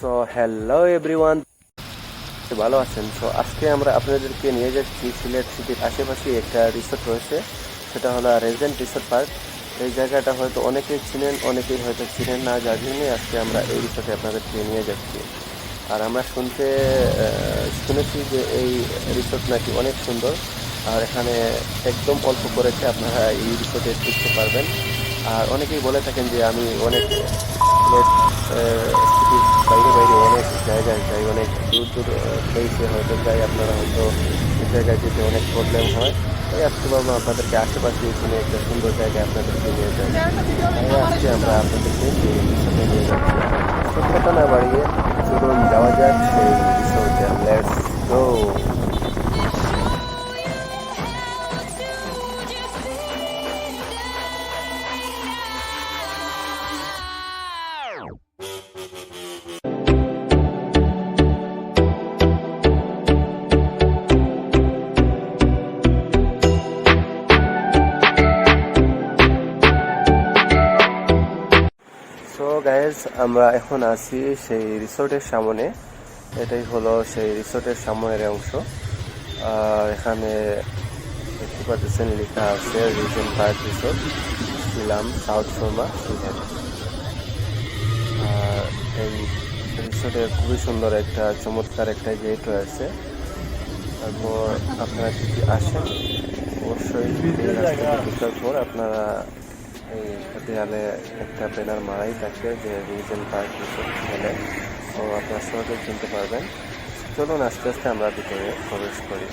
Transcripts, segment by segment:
So hello everyone ভালো আছেন? So আজকে আমরা আপনাদেরকে নিয়ে যাচ্ছি সিলেট সিটির আশেপাশে একটা রিসোর্ট রয়েছে। সেটা হলো রেজেন্ট রিসোর্ট পার্ক এই জায়গাটা হয়তো অনেকেই চিনেন, অনেকেই হয়তো চিনেন না, যার জন্যই আজকে আমরা এই রিসোর্টে আপনাদেরকে নিয়ে যাচ্ছি। আর আমরা শুনতে শুনেছি যে এই রিসোর্ট নাকি অনেক সুন্দর। আর এখানে একদম অল্প করেছে আপনারা এই রিসোর্টে ঢুকতে পারবেন। আর অনেকেই বলে থাকেন যে আমি অনেক সিটির বাইরে বাইরে অনেক জায়গায় যাই অনেক দূর দূর প্লেসে হয়তো যাই আপনারা হয়তো জায়গায় যেতে অনেক প্রবলেম হয়। তাই আজকে ভাবলাম আপনাদেরকে আশেপাশে এখানে একটা সুন্দর জায়গায় আপনাদেরকে নিয়ে যাই। তাই আজকে আমরা আপনাদেরকে সাথে নিয়ে যাচ্ছি সত্যি কথা না বাড়িয়ে চলুন, যাওয়া যাক সেই রিসোর্টে লেটস গো গাইজ আমরা এখন আছি সেই রিসোর্টের সামনে। এটাই হলো সেই রিসোর্টের সামনের অংশ। আর এখানে দেখতে পাচ্ছেন লেখা আছে রিজেন পার্ক রিসোর্ট ছিলাম সাউথ শর্মা, সিলেট। আর এই রিসোর্টে খুবই সুন্দর একটা, চমৎকার একটা গেট রয়েছে। তারপর আপনারা যদি আসেন, অবশ্যই পর আপনারা দেয়ালে একটা ব্যানার মারাই থাকে যে রিজন পার্ক বলে তো আপনারা সহজে চিনতে পারবেন। চলুন আস্তে আস্তে আমরা ভিতরে প্রবেশ করি।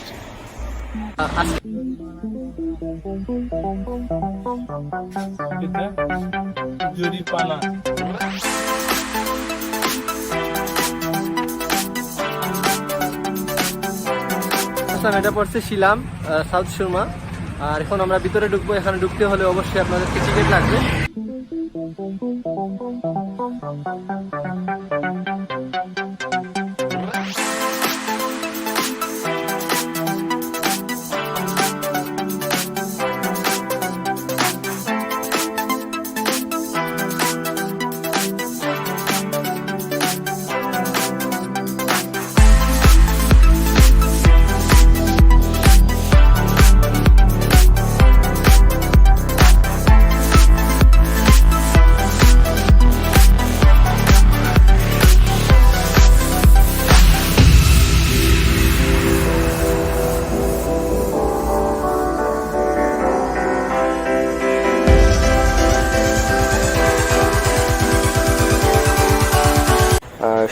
জরিপানা আচ্ছা এটা পড়ছে শিলাম সাউথ শর্মা আর এখন আমরা ভিতরে ঢুকবো এখানে ঢুকতে হলে অবশ্যই আপনাদেরকে টিকিট লাগবে।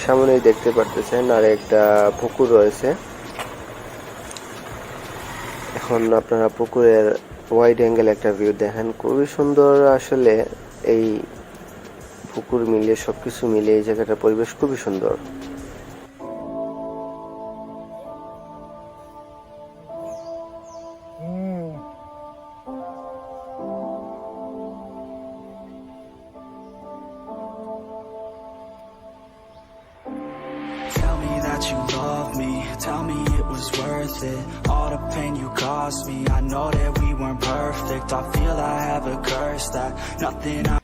সামনেই দেখতে পারতেছেন, আর একটা পুকুর রয়েছে। এখন আপনারা পুকুরের ওয়াইড অ্যাঙ্গেল একটা ভিউ দেখেন। খুবই সুন্দর আসলে এই পুকুর মিলিয়ে সবকিছু মিলিয়ে এই জায়গাটার পরিবেশ খুবই সুন্দর। I feel I have a curse that nothing I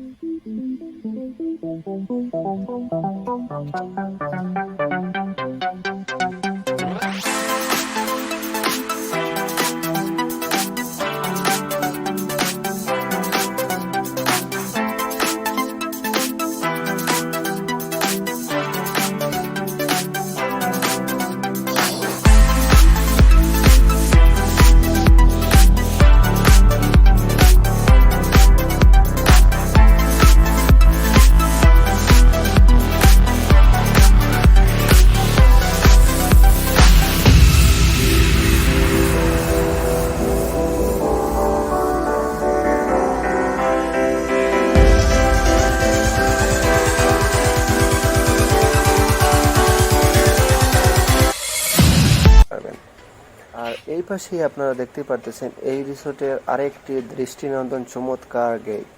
এই পাশেই আপনারা দেখতে পারতেছেন এই রিসোর্টের আরেকটি দৃষ্টিনন্দন চমৎকার গেট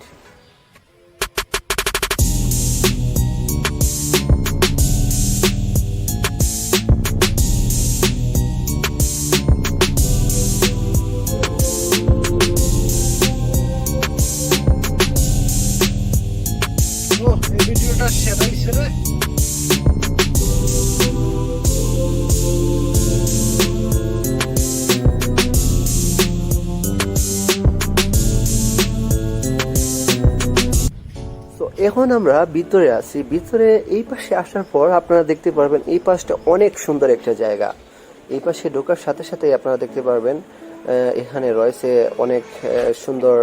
এখন আমরা ভিতরে আছি। ভিতরে এই পাশে আসার পর আপনারা দেখতে পারবেন এই পাশটা অনেক সুন্দর একটা জায়গা। এই পাশে ঢোকার সাথে সাথে আপনারা দেখতে পারবেন এখানে রয়েছে অনেক সুন্দর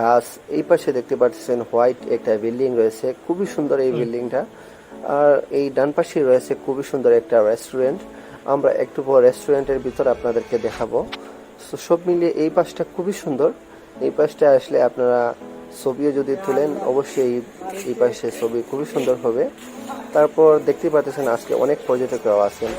গাছ। এই পাশে দেখতে পাচ্ছেন হোয়াইট একটা বিল্ডিং রয়েছে। খুবই সুন্দর এই বিল্ডিংটা। আর এই ডান পাশে রয়েছে খুবই সুন্দর একটা রেস্টুরেন্ট। আমরা একটু পর রেস্টুরেন্টের ভিতর আপনাদেরকে দেখাবো। তো সব মিলিয়ে এই পাশটা খুবই সুন্দর। এই পাশটা আসলে আপনারা ছবিও যদি তোলেন, অবশ্যই এই পাশে ছবি খুবই সুন্দর হবে। তারপর দেখতে পাচ্ছেন আজকে অনেক পর্যটকরাও আছেন।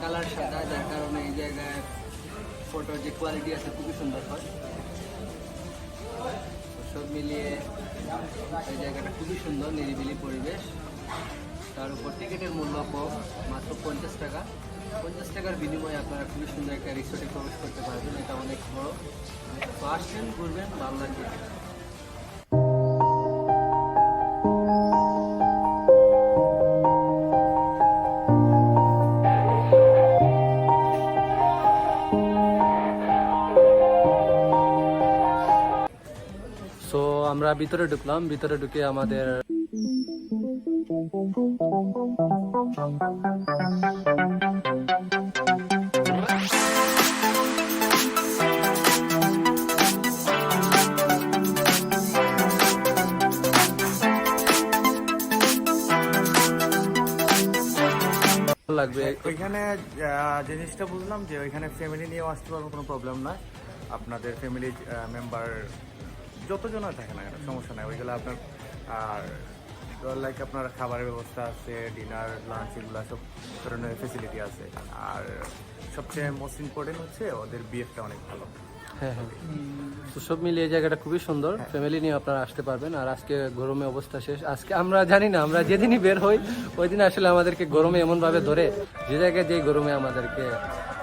কালার সাদা, যার কারণে এই জায়গায় ফটোর যে কোয়ালিটি আছে খুবই সুন্দর হয়। সব মিলিয়ে এই জায়গাটা খুবই সুন্দর, নিরিবিলি পরিবেশ। তার উপর টিকিটের মূল্য কম, মাত্র পঞ্চাশ টাকা। পঞ্চাশ টাকার বিনিময়ে আপনারা খুবই সুন্দর একটা রিসোর্টে প্রবেশ করতে পারবেন, এটা অনেক বড়। তো আসছেন ঘুরবেন ভালো লাগবে আমরা ভিতরে ঢুকলাম, ভিতরে ঢুকে আমাদের লাগবে। ওইখানে জিনিসটা বুঝলাম যে ওইখানে ফ্যামিলি নিয়েও আসতে পারব, কোনো প্রবলেম নয়। আপনাদের ফ্যামিলি মেম্বার যতজন থাকে না কেন সমস্যা নাই। ওইগুলো আপনার আর লাইক আপনার খাবারের ব্যবস্থা আছে ডিনার লাঞ্চ এগুলো সব ধরনের ফেসিলিটি আছে। আর সবচেয়ে মোস্ট ইম্পর্টেন্ট হচ্ছে ওদের বিএফটা অনেক ভালো। হ্যাঁ হ্যাঁ। তো সব মিলিয়ে জায়গাটা খুবই সুন্দর। ফ্যামিলি নিয়ে আপনারা আসতে পারবেন। আর আজকে গরমে অবস্থা শেষ। আজকে আমরা জানি না আমরা যেদিনই বের হই ওই দিন আসলে আমাদেরকে গরমে এমন ভাবে ধরে যে জায়গায় যে গরমে আমাদেরকে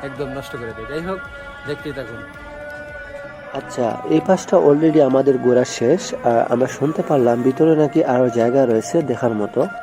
একদম নষ্ট করে দেয়। যাই হোক দেখতেই থাকুন। আচ্ছা এই পাশটা অলরেডি আমাদের ঘোরা শেষ আর আমরা শুনতে পারলাম, ভিতরে নাকি আরও জায়গা রয়েছে দেখার মতো।